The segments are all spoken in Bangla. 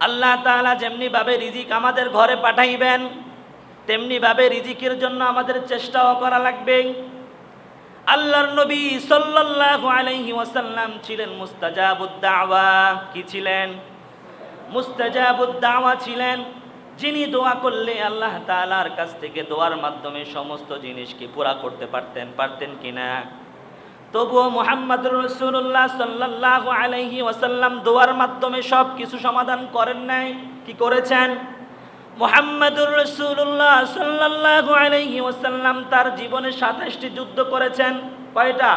আল্লাহ তাআলা যেমনিভাবে রিজিক আমাদের ঘরে পাঠাইবেন তেমনিভাবে রিজিকের জন্য আমাদের চেষ্টাও করা লাগবে। আল্লাহর নবী সাল্লাল্লাহু আলাইহি ওয়াসাল্লাম ছিলেন মুস্তাজাবুদ দাওয়া কি ছিলেন? মুস্তাজাবুদ দাওয়া ছিলেন যিনি দোয়া করলে আল্লাহ তাআলার কাছ থেকে দোয়ার মাধ্যমে সমস্ত জিনিসকে পুরা করতে পারতেন। পারতেন কিনা তবুও মোহাম্মদুর রসুল্লাহ সাল্লাহ আলাইহি ওয়াসাল্লাম দোয়ার মাধ্যমে সব কিছু সমাধান করেন নাই। কি করেছেন? মোহাম্মদুর রসুল্লাহ সাল্লাহ আলাইহি ওয়াসাল্লাম তার জীবনে সাতাশটি যুদ্ধ করেছেন। কয়টা?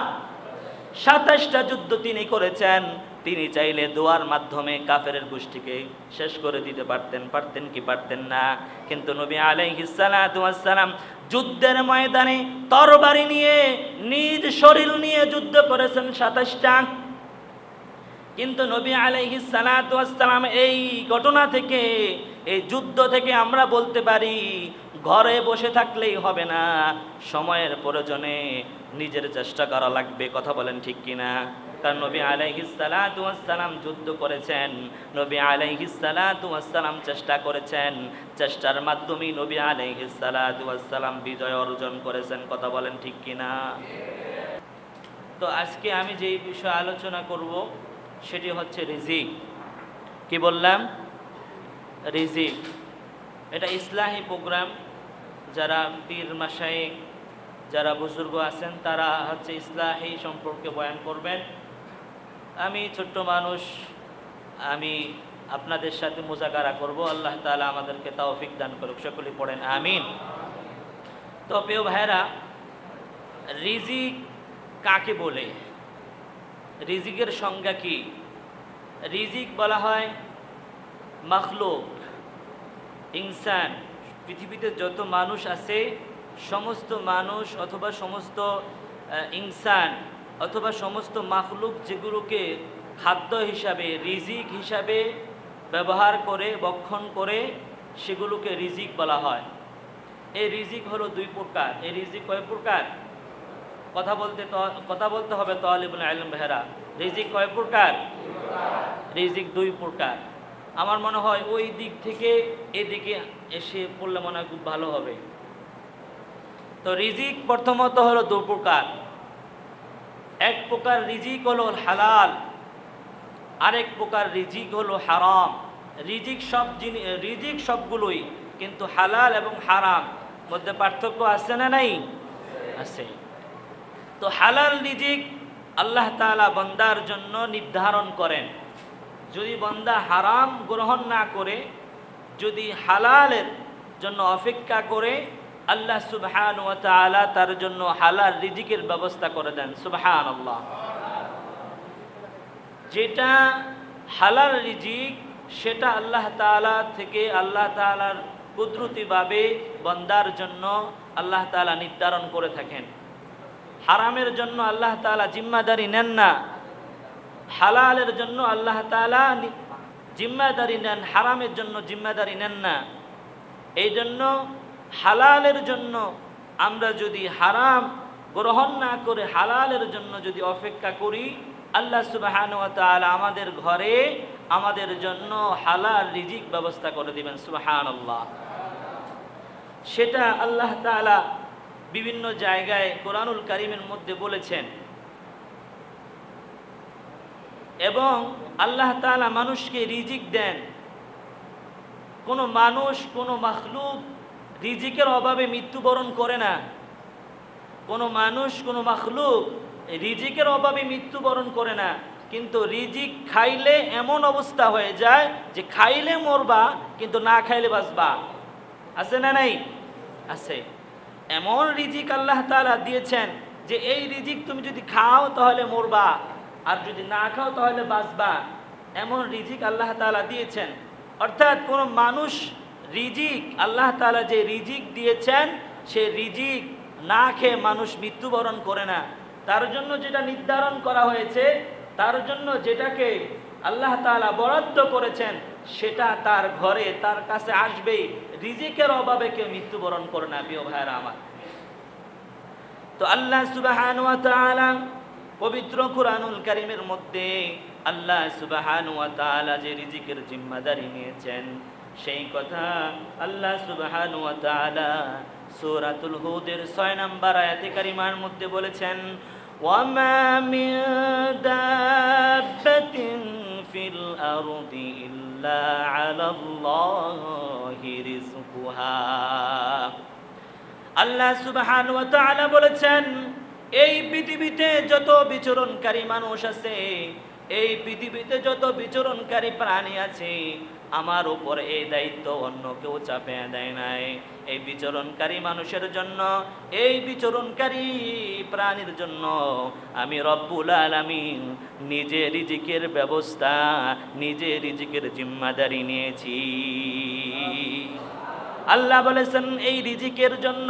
সাতাশটা যুদ্ধ তিনি করেছেন। তিনি চাইলে দোয়ার মাধ্যমে কাফের গোষ্ঠীকে শেষ করে দিতে পারতেন পারতেন কি পারতেন না। কিন্তু নবী আলাইহিসালাম যুদ্ধের ময়দানে তরবারি নিয়ে, নিজ শরীর নিয়ে যুদ্ধ করেছেন সাতাশটা। কিন্তু নবী আলাইহি সালাম এই ঘটনা থেকে, এই যুদ্ধ থেকে আমরা বলতে পারি, ঘরে বসে থাকলেই হবে না। সময়ের প্রয়োজনে নিজের চেষ্টা করা লাগবে, কথা বলেন ঠিক কিনা? কারণ নবী আলাইহি সালাম যুদ্ধ করেছেন। নবী আলাইহি সালাম চেষ্টা করেছেন। চেষ্টার মাধ্যমেই নবী আলাইহি সালাম বিজয় অর্জন করেছেন। কথা বলেন ঠিক কিনা? তো আজকে আমি যেই বিষয়ে আলোচনা করব, সেটি হচ্ছে রিজিক। কি বললাম? রিজিক। এটা ইসলাহী প্রোগ্রাম। যারা পীর মাসাইক যারা বুজুর্গ আছেন, তারা হচ্ছে ইসলাহী সম্পর্কে বয়ান করবেন। আমি ছোট্ট মানুষ, আমি আপনাদের সাথে মোজাকারা করব। আল্লাহ তাআলা আমাদেরকে তৌফিক দান করুক সকলে পড়েন, আমিন। তো প্রিয় ভাইরা রিজিক কাকে বলে? রিজিকের সংজ্ঞা কি? রিজিক বলা হয় মখলুক, ইনসান। পৃথিবীতে যত মানুষ আছে, সমস্ত মানুষ অথবা সমস্ত ইনসান অথবা সমস্ত মাখলুক যেগুলোকে খাদ্য হিসাবে, রিজিক হিসাবে ব্যবহার করে, বক্ষণ করে সেগুলোকে রিজিক বলা হয়। এই রিজিক হলো দুই প্রকার। এই রিজিক কয় প্রকার? কথা বলতে কথা বলতে হবে তলিবুল আলম বেহরা রিজিক কয় প্রকার? রিজিক দুই প্রকার। আমার মনে হয় ওই দিক থেকে এদিকে এসে পড়লে মনে হয় খুব ভালো হবে। তো রিজিক প্রথমত হলো দু প্রকার। এক প্রকার রিজিক হলো হালাল, আরেক প্রকার রিজিক হলো হারাম। রিজিক সব জিনিস রিজিক সবগুলোই কিন্তু হালাল এবং হারাম। মধ্যে পার্থক্য আছে না নাই? আছে। তো হালাল রিজিক আল্লাহ তাআলা বন্দার জন্য নির্ধারণ করেন। যদি বন্দা হারাম গ্রহণ না করে, যদি হালালের জন্য অপেক্ষা করে আল্লাহ সুবহান ওয়া তাআলা তার জন্য হালাল রিজিকের ব্যবস্থা করে দেন সুবহান আল্লাহ যেটা হালাল রিজিক, সেটা আল্লাহ তাআলা থেকে আল্লাহ তাআলার কুদরতিভাবে বন্দার জন্য আল্লাহ তাআলা নির্ধারণ করে থাকেন। হারামের জন্য আল্লাহ তাআলা জিম্মাদারি নেন না। হালালের জন্য আল্লাহ তাআলা নি- জিম্মাদারি নেন, হারামের জন্য জিম্মাদারি নেন না। এই জন্য হালালের জন্য আমরা যদি হারাম গ্রহণ না করে হালালের জন্য যদি অপেক্ষা করি, আল্লাহ সুবাহান আমাদের ঘরে আমাদের জন্য হালাল রিজিক ব্যবস্থা করে দিবেন সুবাহান সেটা আল্লাহ তাআলা বিভিন্ন জায়গায় কোরআনুল কারিমের মধ্যে বলেছেন। এবং আল্লাহ তাআলা মানুষকে রিজিক দেন। কোনো মানুষ, কোনো মাখলুক রিজিকের অভাবে মৃত্যুবরণ করে না। কোনো মানুষ, কোনো মাখলুক রিজিকের অভাবে মৃত্যুবরণ করে না। কিন্তু রিজিক খাইলে এমন অবস্থা হয়ে যায় যে খাইলে মরবা, কিন্তু না খাইলে বাঁচবা। আছে না নাই? আছে। এমন রিজিক আল্লাহ তাআলা দিয়েছেন যে এই রিজিক তুমি যদি খাও তাহলে মরবা, আর যদি না খাও তাহলে বাঁচবা। এমন রিজিক আল্লাহ তালা দিয়েছেন। অর্থাৎ কোনো মানুষ রিজিক, আল্লাহ তালা যে রিজিক দিয়েছেন, সে রিজিক না খেয়ে মানুষ মৃত্যুবরণ করে না। তার জন্য যেটা নির্ধারণ করা হয়েছে, তার জন্য যেটাকে আল্লাহ তাআলা বরাদ্দ করেছেন, সেটা তার ঘরে, তার কাছে আসবেই। রিজিকের অভাবে কেউ মৃত্যুবরণ করে না, প্রিয় ভাইয়েরা আমার। তো আল্লাহ সুবহান পবিত্র কুরআনুল কারিমের মধ্যে আল্লাহ সুবহান যে রিজিকের জিম্মাদারি নিয়েছেন সেই কথা আল্লাহ সুবহান ওয়া তাআলা সূরাতুল হুদের 6 নম্বর আয়াতে কারিমার মধ্যে বলেছেন, ওয়ামা মিন দাব্বাতিন ফিল আরদি ইল্লা আলাল্লাহি রিজকুহা আল্লাহ সুবহান ওয়া তাআলা বলেছেন, এই পৃথিবীতে যত বিচরণকারী মানুষ আছে, এই পৃথিবীতে যত বিচরণকারী প্রাণী আছে আমার উপর এই দায়িত্ব অন্য কেউ চাপে দেয় নাই। এই বিচরণকারী মানুষের জন্য, এই বিচরণকারী প্রাণীর জন্য আমি রব্বুল আলামিন নিজে রিজিকের ব্যবস্থা, নিজে রিজিকের জিম্মাদারি নিয়েছি। আল্লাহ বলেছেন, এই রিজিকের জন্য,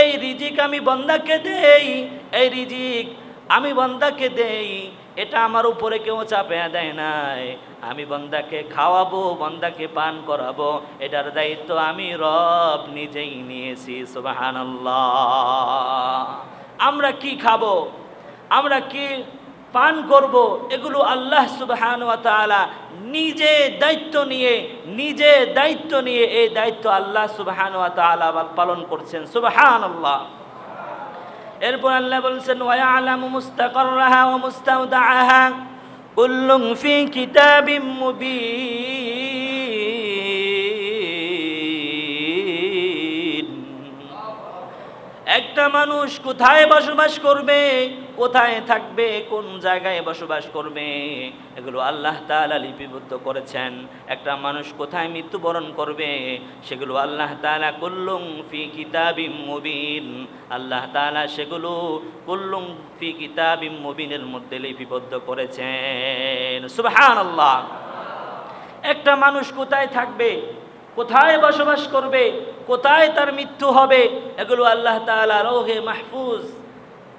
এই রিজিক আমি বন্দাকে দেই, এই রিজিক আমি বন্দাকে দেই এটা আমার উপরে কেউ চাপে দেয় নাই। আমি বন্দাকে খাওয়াবো, বন্দাকে পান করাবো, এটার দায়িত্ব আমি রব নিজেই নিয়েছি আমরা কি খাব? আমরা কি পান করব? এগুলো আল্লাহ সুবহান নিজে দায়িত্ব নিয়ে, নিজে দায়িত্ব নিয়ে এই দায়িত্ব আল্লাহ সুবহান পালন করছেন, সুবহানাল্লাহ। এরপর আল্লাহ বলছেন ওয়া ইয়ালামু মুস্তাকাররাহা ওয়া মুস্তাওদাআহা কুল্লুম ফি কিতাবিম মুবিন। একটা মানুষ কোথায় বসবাস করবে, কোথায় থাকবে, কোন জায়গায় বসবাস করবে, এগুলো আল্লাহ তাআলা লিপিবদ্ধ করেছেন। একটা মানুষ কোথায় মৃত্যুবরণ করবে, সেগুলো আল্লাহ তাআলা কুল্লুম ফি কিতাবিম মুবিন। আল্লাহ তাআলা সেগুলো কুল্লুম ফি কিতাবিম মুবিনের মধ্যে লিপিবদ্ধ করেছেন। সুবহানাল্লাহ। একটা মানুষ কোথায় থাকবে, কোথায় বসবাস করবে কোথায় তার মৃত্যু হবে? এগুলো আল্লাহ তাআলা লৌহে মাহফুজ।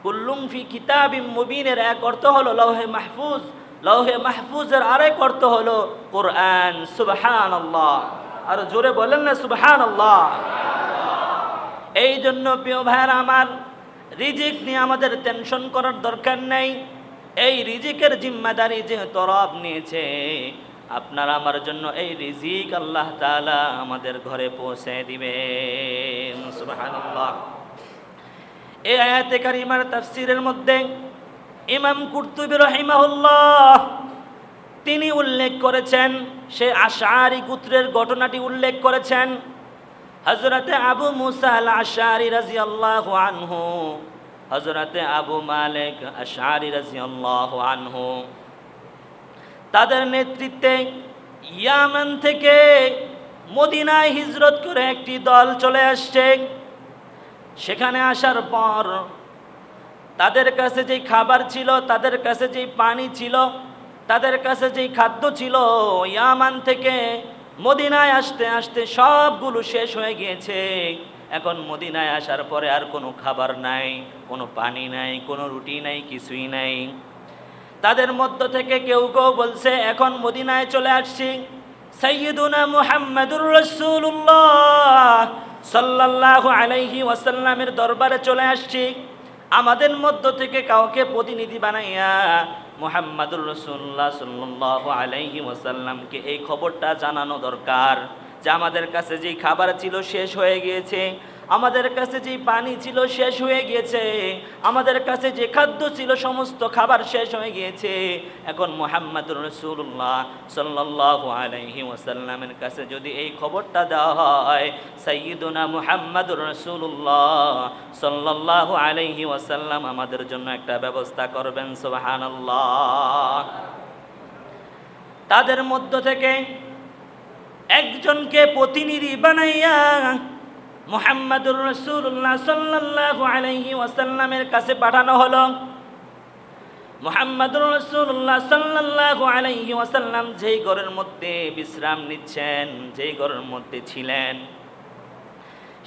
কুল্লুম ফি কিতাবিম মুবিনের এক অর্থ হলো লৌহে মাহফুজ। লৌহে মাহফুজের আরেক অর্থ হলো কোরআন। সুবহান আল্লাহ আর জোরে বলেন না সুবহান আল্লাহ এই জন্য প্রিয় ভাইয়ের আমার, রিজিক নিয়ে আমাদের টেনশন করার দরকার নেই। এই রিজিকের জিম্মাদারি যেহেতু রব নিয়েছে আপনার আমার জন্য এই রিজিক আল্লাহ তাআলা আমাদের ঘরে পৌঁছে সুবহানাল্লাহ। এই আয়াতে কারিমার তাফসিরের মধ্যে ইমাম কুরতুবী রহিমাহুল্লাহ তিনি উল্লেখ করেছেন, সে আশারি গোত্রের ঘটনাটি উল্লেখ করেছেন হজরতে আবু মুসা আশারি রাজি আল্লাহ আনহু হজরতে আবু মালিক আশারি রাজি আল্লাহ আনহু। তাদের নেতৃত্বে ইয়ামান থেকে মদিনায় হিজরত করে একটি দল চলে আসছে। সেখানে আসার পর তাদের কাছে যেই খাবার ছিল, তাদের কাছে যেই পানি ছিল, তাদের কাছে যেই খাদ্য ছিল, ইয়ামান থেকে মদিনায় আসতে আসতে সবগুলো শেষ হয়ে গিয়েছে। এখন মদিনায় আসার পরে আর কোনো খাবার নাই, কোনো পানি নাই, কোনো রুটি নাই, কিছুই নাই। তাদের মধ্য থেকে কেউ কেউ বলছে, এখন মদিনায় চলে আসছি। সৈয়দুনা মুহাম্মাদুর রসুল্লাহ সাল্লাল্লাহু আলাইহি ওয়াসাল্লামের দরবারে চলে আসছি। আমাদের মধ্য থেকে কাউকে প্রতিনিধি বানাইয়া মুহাম্মাদুর রসুল্লাহ সাল্লাল্লাহু আলাইহি ওয়াসাল্লামকে এই খবরটা জানানো দরকার যে আমাদের কাছে যেই খাবার ছিল শেষ হয়ে গিয়েছে। আমাদের কাছে যে পানি ছিল শেষ হয়ে গিয়েছে, আমাদের কাছে যে খাদ্য ছিল সমস্ত খাবার শেষ হয়ে গিয়েছে। এখন মোহাম্মদুর রসুল্লাহ সাল্লাল্লাহু আলাইহি ওয়াসাল্লামের কাছে যদি এই খবরটা দেওয়া হয়, সাইয়্যিদুনা মুহাম্মাদুর রসুল্লাহ সাল্লাল্লাহু আলাইহি ওয়াসাল্লাম আমাদের জন্য একটা ব্যবস্থা করবেন, সুবহানাল্লাহ। তাদের মধ্য থেকে একজনকে প্রতিনিধি বানাইয়া মুহাম্মাদুর রসুল্লাহ সাল্লাল্লাহু আলাইহি ওয়াসাল্লামের কাছে পাঠানো হলো। মুহাম্মাদুর রসুল্লাহ সাল্লাল্লাহু আলাইহি ওয়াসাল্লাম যেই ঘরের মধ্যে বিশ্রাম নিচ্ছেন, যেই ঘরের মধ্যে ছিলেন,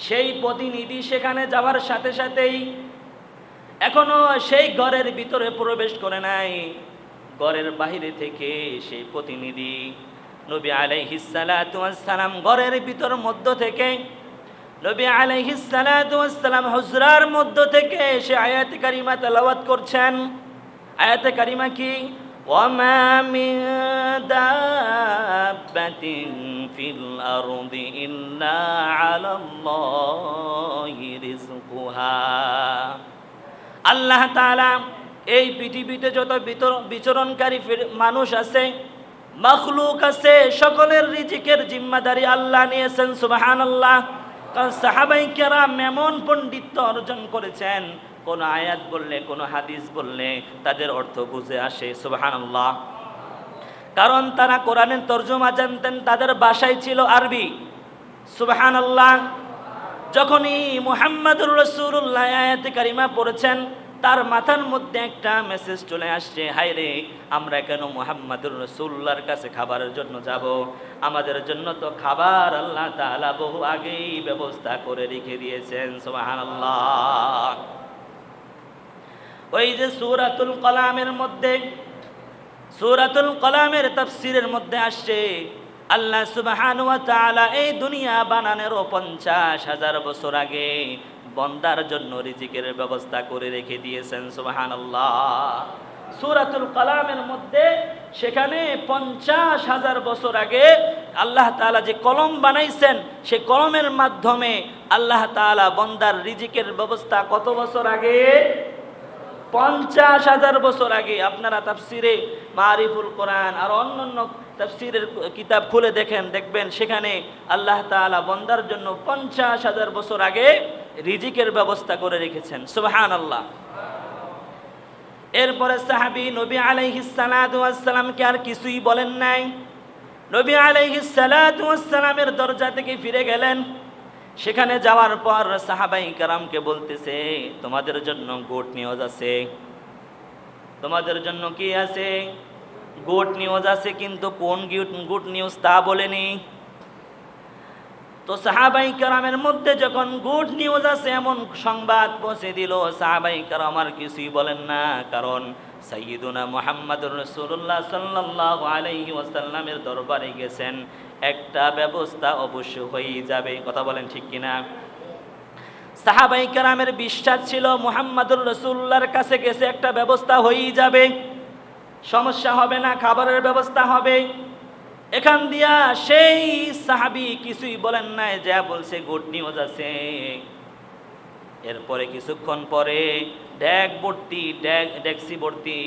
সেই প্রতিনিধি সেখানে যাওয়ার সাথে সাথেই এখনও সেই ঘরের ভিতরে প্রবেশ করে নাই। ঘরের বাইরে থেকে সেই প্রতিনিধি নবী আলাইহিসালাম ঘরের ভিতর মধ্য থেকে নবী আলাইহিসালাম হুজরার মধ্য থেকে সে আয়াত কারিমা তেলাওয়াত করছেন আয়াতে কারিমা কি وما من دابة في الأرض إلا على الله رزقها আল্লাহ তাআলা এই পৃথিবীতে যত বিতর- বিচরণকারী ফির- মানুষ আছে মখলুক আছে সকলের রিজিকের জিম্মাদারি আল্লাহ নিয়েছেন সুবহানাল্লাহ কারণ সাহাবাই কেরাম এমন পণ্ডিত্য অর্জন করেছেন, কোন আয়াত বললে, কোন হাদিস বললে তাদের অর্থ বুঝে আসে, সুবহানাল্লাহ। কারণ তারা কোরআনের তর্জমা জানতেন, তাদের বাসায় ছিল আরবি। সুবহানাল্লাহ। যখনই মুহাম্মদুর রসুল্লাহ আয়াতে কারিমা পড়েছেন তার মাথার মধ্যে একটা মেসেজ চলে আসছে হাই রে, আমরা কেন মুহাম্মাদুর রসুল্লাহর কাছে খাবারের জন্য যাব? আমাদের জন্য তো খাবার আল্লাহ তাআলা বহু আগেই ব্যবস্থা করে রেখে দিয়েছেন, সুবহানাল্লাহ। ওই যে সূরাতুল কলামের মধ্যে, সূরাতুল কলামের তাফসীরের মধ্যে আসছে, আল্লাহ তাআলা এই দুনিয়া বানানোর পঞ্চাশ হাজার বছর আগে বন্দার জন্য রিজিকের ব্যবস্থা করে রেখে দিয়েছেন, সুবহানাল্লাহ। সূরাতুল কালামের মধ্যে সেখানে পঞ্চাশ হাজার বছর আগে আল্লাহ তাআলা যে কলম বানাইছেন সেই কলমের মাধ্যমে আল্লাহ তাআলা বন্দার রিজিকের ব্যবস্থা কত বছর আগে? পঞ্চাশ হাজার বছর আগে। আপনারা তাফসিরে মারিফুল কোরআন আর অন্যান্য তাফসিরের কিতাব খুলে দেখেন, দেখবেন সেখানে আল্লাহ তাআলা বন্দার জন্য পঞ্চাশ হাজার বছর আগে রিজিকের ব্যবস্থা করে রেখেছেন। সুবহান আল্লাহ এরপরে সাহাবি নবী আলাইহিস সালাতু আর কিছুই বলেন নাই। নবী আলাইহিস সালাতু দরজা থেকে ফিরে গেলেন। সেখানে যাওয়ার পর সাহাবাই কারামকে বলতেছে, তোমাদের জন্য গোট নিউজ আছে। তোমাদের জন্য কি আছে? গোট নিউজ আছে কিন্তু কোন গুড নিউজ তা বলেনি। তো সাহাবাই কারামের মধ্যে যখন গুড নিউজ আছে এমন সংবাদ পৌঁছে দিল, সাহাবাই কারাম আর কিছুই বলেন না, কারণ সাইয়্যিদুনা মুহাম্মাদুর রাসূলুল্লাহ সাল্লাল্লাহু আলাইহি ওয়াসাল্লামের দরবারে গেছেন, একটা ব্যবস্থা অবশ্য হয়েই যাবে, কথা বলেন ঠিক কিনা? সাহাবাই কারামের বিশ্বাস ছিল মুহাম্মাদুর রসুল্লাহর কাছে গেছে, একটা ব্যবস্থা হয়েই যাবে, সমস্যা হবে না, খাবারের ব্যবস্থা হবে। এখান দিয়া সেই সাহাবি কিছুই বলেন নাই, যা বলছে গুড নিউজ আছে। এরপরে কিছুক্ষণ পরে ড্যাগ ভর্তি ড্যাগ ডেক্সি ভর্তি,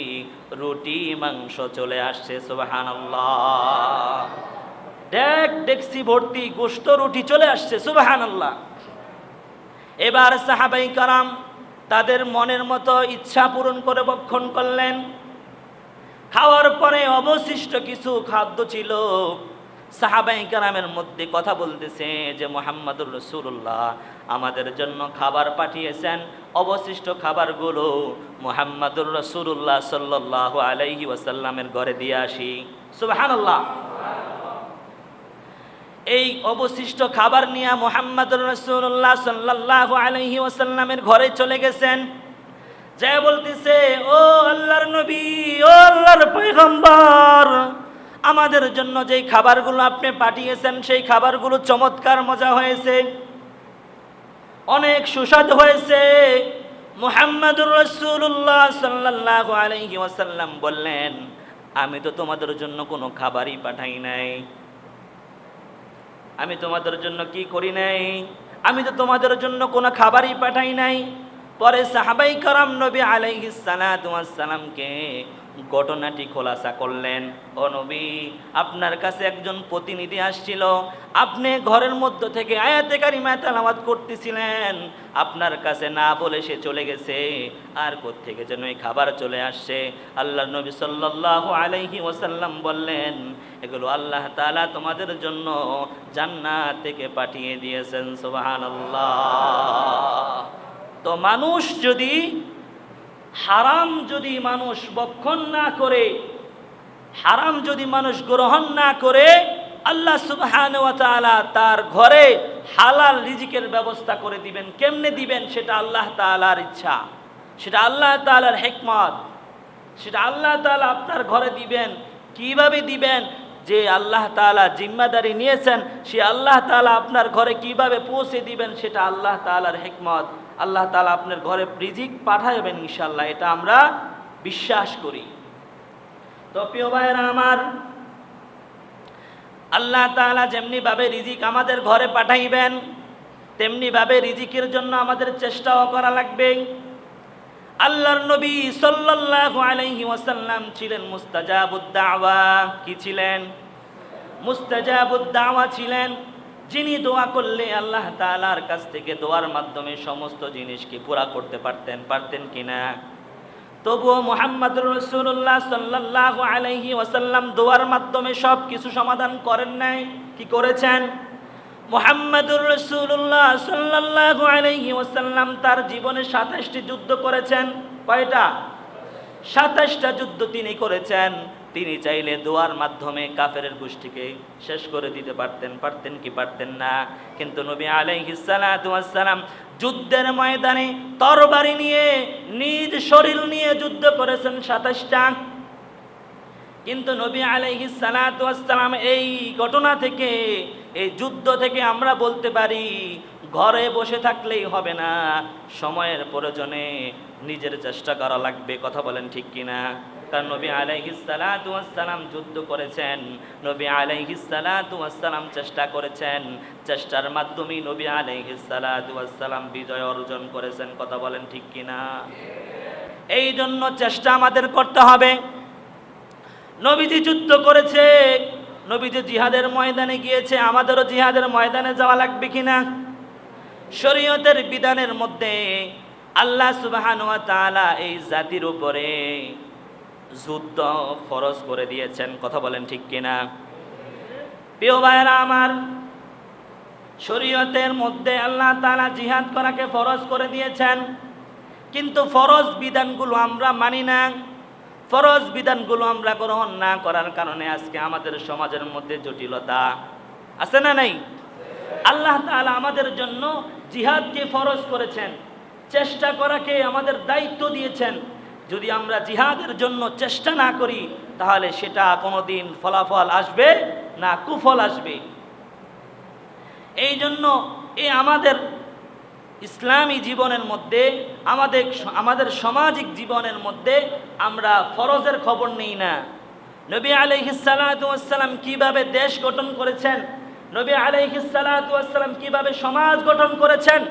রুটি, মাংস চলে আসছে, সুবহানাল্লাহ। ড্যাগ ডেক্সি ভর্তি গোস্ত রুটি চলে আসছে, সুবহানাল্লাহ। এবার সাহাবাই কারাম তাদের মনের মতো ইচ্ছা পূরণ করে বক্ষণ করলেন। খাওয়ার পরে অবশিষ্ট কিছু খাদ্য ছিল। সাহাবাই কারামের মধ্যে কথা বলতেছে যে, মোহাম্মদুর রসুল্লাহ আমাদের জন্য খাবার পাঠিয়েছেন। অবশিষ্ট খাবারগুলো মোহাম্মদুর রসুল্লাহ সাল্লাহ আলাইহি ওয়াসাল্লামের ঘরে দিয়ে আসি। সুবহানাল্লাহ। এই অবশিষ্ট খাবার নিয়ে মোহাম্মদুর রসুল্লাহ সাল্লাহ আলহি ওসাল্লামের ঘরে চলে গেছেন। যা বলতেছে, ও আল্লাহর নবী, ও আল্লাহর পয়গম্বর, আমাদের জন্য যেই খাবারগুলো আপনি পাঠিয়েছেন, সেই খাবারগুলো চমৎকার মজা হয়েছে, অনেক সুস্বাদু হয়েছে। মুহাম্মদুর রসুল্লাহ সাল্লাহ আলহি ওয়াসাল্লাম বললেন, আমি তো তোমাদের জন্য কোনো খাবারই পাঠাই নাই। আমি তোমাদের জন্য কি করি নাই? আমি তো তোমাদের জন্য কোনো খাবারই পাঠাই নাই। পরে সাহাবাই করম নবী আলাইহিস সালামকে ঘটনাটি খোলাসা করলেন। ও নবী, আপনার কাছে একজন প্রতিনিধি আসছিল। আপনি ঘরের মধ্য থেকে আয়াতে কারিমা তেলাওয়াত করতেছিলেন। আপনার কাছে না বলে সে চলে গেছে। আর থেকে যেন এই খাবার চলে আসছে? আল্লাহ নবী সাল্লাল্লাহু আলাইহি ওয়াসাল্লাম বললেন, এগুলো আল্লাহ তাআলা তোমাদের জন্য জান্নাত থেকে পাঠিয়ে দিয়েছেন, সুবহানাল্লাহ। তো মানুষ যদি হারাম যদি মানুষ বক্ষণ না করে, হারাম যদি মানুষ গ্রহণ না করে, আল্লাহ সুবহানাহু ওয়া তার ঘরে হালাল রিজিকের ব্যবস্থা করে দিবেন। কেমনে দিবেন? সেটা আল্লাহ তাআলার ইচ্ছা। সেটা আল্লাহ তাআলার হেকমত। সেটা আল্লাহ তাআলা আপনার ঘরে দিবেন। কীভাবে দিবেন? যে আল্লাহ তাআলা জিম্মাদারি নিয়েছেন, সে আল্লাহ তাআলা আপনার ঘরে কীভাবে পৌঁছে দিবেন, সেটা আল্লাহ তাআলার হিকমত। আল্লাহ তালা আপনার ঘরে রিজিক পাঠাবেন ইনশাল্লাহ এটা আমরা বিশ্বাস করি। তো প্রিয় ভাইয়েরা আমার, আল্লাহ তাআলা যেমনি ভাবে রিজিক আমাদের ঘরে পাঠাইবেন তেমনি ভাবে রিজিকের জন্য আমাদের চেষ্টাও করা লাগবে। আল্লাহর নবী সাল্লাল্লাহু আলাইহি ওয়াসাল্লাম ছিলেন মুস্তাজাবুদ দাওয়া, কি ছিলেন? মুস্তাজাবুদ দাওয়া ছিলেন। যিনি দোয়া করলে আল্লাহ তাআলার কাছ থেকে দোয়ার মাধ্যমে সমস্ত জিনিসকে পুরা করতে পারতেন পারতেন কিনা? তবুও মোহাম্মদ রসুল্লাহ সাল্লাল্লাহু আলাইহি ওয়াসাল্লাম দোয়ার মাধ্যমে সব কিছু সমাধান করেন নাই, কি করেছেন? মোহাম্মদুর রসুল্লাহ সাল্লাল্লাহু আলাইহি ওয়াসাল্লাম তার জীবনে সাতাশটি যুদ্ধ করেছেন, কয়টা? সাতাশটা যুদ্ধ তিনি করেছেন। তিনি চাইলে দোয়ার মাধ্যমে কাফেরের গোষ্ঠীকে শেষ করে দিতে পারতেন পারতেন কি পারতেন না। কিন্তু নবী আলাইহিসালাম যুদ্ধের ময়দানে তরবারি নিয়ে, নিজ শরীর নিয়ে যুদ্ধ করেছেন সাতাশটা। কিন্তু নবী আলাইহিস সালাতু ওয়াসসালাম এই ঘটনা থেকে, এই যুদ্ধ থেকে আমরা বলতে পারি, ঘরে বসে থাকলেই হবে না। সময়ের প্রয়োজনে নিজের চেষ্টা করা লাগবে, কথা বলেন ঠিক কিনা? কারণ নবী আলাইহিস সালাতু ওয়াসসালাম যুদ্ধ করেছেন। নবী আলাইহিস সালাতু ওয়াসসালাম চেষ্টা করেছেন। চেষ্টার মাধ্যমেই নবী আলাইহিস সালাতু ওয়াসসালাম বিজয় অর্জন করেছেন। কথা বলেন ঠিক কিনা? এই জন্য চেষ্টা আমাদের করতে হবে। নবীজি যুদ্ধ করেছে। নবীজি জিহাদের ময়দানে গিয়েছে। আমাদেরও জিহাদের ময়দানে যাওয়া লাগবে কিনা? শরীয়তের বিধানের মধ্যে আল্লাহ সুবাহান ওয়া তাআলা এই জাতির উপরে যুদ্ধ ফরজ করে দিয়েছেন, কথা বলেন ঠিক কিনা? প্রিয় ভাইয়েরা আমার, শরীয়তের মধ্যে আল্লাহ তাআলা জিহাদ করাকে ফরজ করে দিয়েছেন, কিন্তু ফরজ বিধানগুলো আমরা মানি না। ফরজ বিধানগুলো আমরা গ্রহণ না করার কারণে আজকে আমাদের সমাজের মধ্যে জটিলতা। আছে না নাই? আল্লাহ তাআলা আমাদের জন্য জিহাদকে ফরজ করেছেন, চেষ্টা করাকে আমাদের দায়িত্ব দিয়েছেন। যদি আমরা জিহাদের জন্য চেষ্টা না করি, তাহলে সেটা কোনোদিন ফলাফল আসবে না কুফল আসবে। এই জন্য এই আমাদের ইসলামী জীবনের মধ্যে, আমাদের আমাদের সামাজিক জীবনের মধ্যে আমরা ফরজের খবর নেই না। নবী আলাইহিসালাম কীভাবে দেশ গঠন করেছেন? নবী আলাইহিসালাম কীভাবে সমাজ গঠন করেছেন?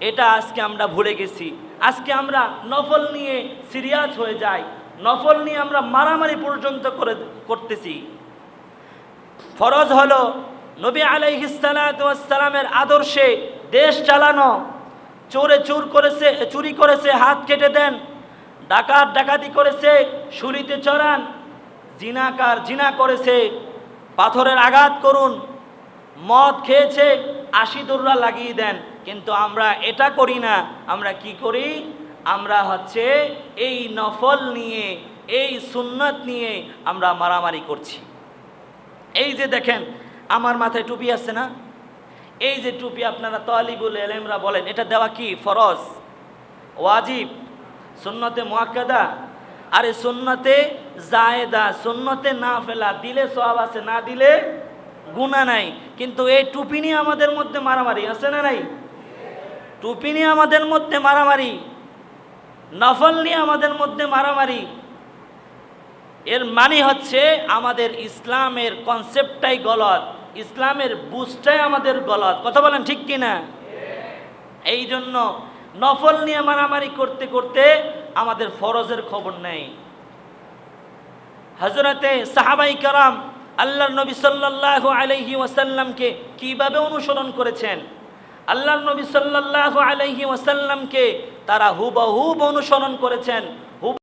এটা আজকে আমরা ভুলে গেছি। আজকে আমরা নফল নিয়ে সিরিয়াস হয়ে যাই। নফল নিয়ে আমরা মারামারি পর্যন্ত করে করতেছি। ফরজ হলো নবী আলাইহিসালামের আদর্শে দেশ চালানো। চোরে চুর করেছে, চুরি করেছে, হাত কেটে দেন। ডাকাত ডাকাতি করেছে শুলিতে চড়ান। জিনাকার জিনা করেছে, পাথরের আঘাত করুন। মদ খেয়েছে, আশি দৌড়া লাগিয়ে দেন। কিন্তু আমরা এটা করি না। আমরা কি করি? আমরা হচ্ছে এই নফল নিয়ে, এই সুন্নত নিয়ে আমরা মারামারি করছি। এই যে দেখেন, আমার মাথায় টুপি আছে না? এই যে টুপি আপনারা তলিবুল এলেমরা বলেন, এটা দেওয়া কি? ফরজ? ওয়াজিব? সুন্নতে মোয়াক্কাদা আরে সুন্নতে জায়েদা সুন্নতে না ফেলা দিলে সব আছে, না দিলে গুণা নাই। কিন্তু এই টুপি নিয়ে আমাদের মধ্যে মারামারি আছে না নাই? টুপি নিয়ে আমাদের মধ্যে মারামারি, নফল নিয়ে আমাদের মধ্যে মারামারি, এর মানে হচ্ছে আমাদের ইসলামের কনসেপ্টটাই গলত, ইসলামের বুঝটাই আমাদের গলত। কথা বলেন ঠিক কিনা? এই জন্য নফল নিয়ে মারামারি করতে করতে আমাদের ফরজের খবর নেই। হজরতে সাহাবাই কারাম আল্লাহ নবী সাল্লাহ আলহি ওয়াসাল্লামকে কীভাবে অনুসরণ করেছেন? আল্লাহ নবী সাল্লাহ আলহি ওয়াসাল্লামকে তারা হুবহুব অনুসরণ করেছেন।